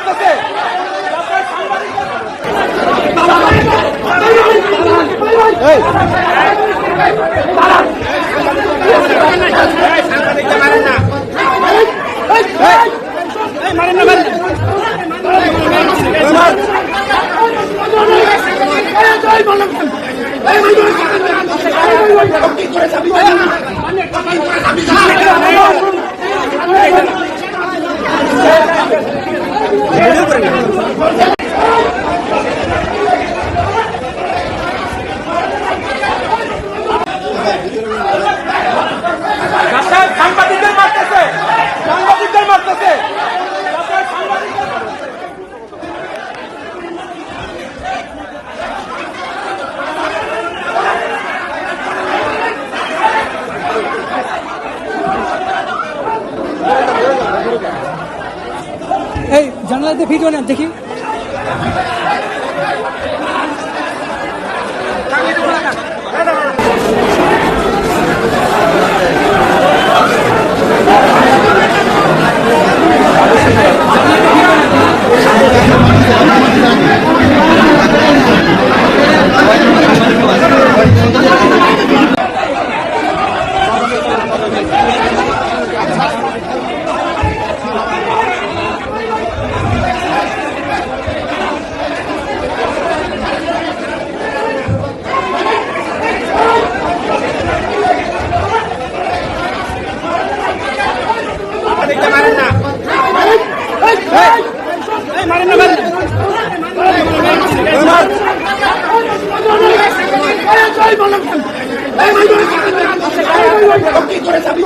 মারতেছে রাস্তায় what are এই জানলাতে ভিডিও নেন দেখি। কি করে চাবি